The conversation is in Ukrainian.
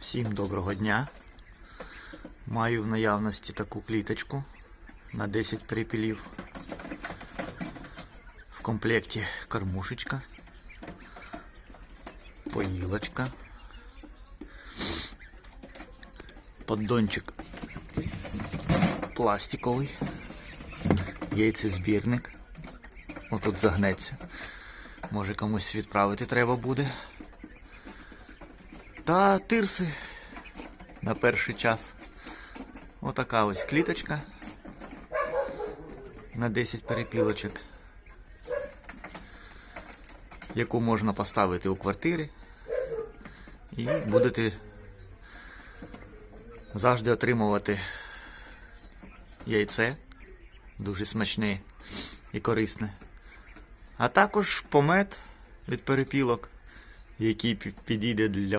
Всім доброго дня. Маю в наявності таку кліточку на 10 перепілів. В комплекті кормушечка, поїлочка, поддончик пластиковий, яйцезбірник. Отут загнеться. Може комусь відправити треба буде. Та тирси на перший час. Отака ось кліточка на 10 перепілочок, яку можна поставити у квартирі і будете завжди отримувати яйце, дуже смачне і корисне. А також помет від перепілок, який підійде для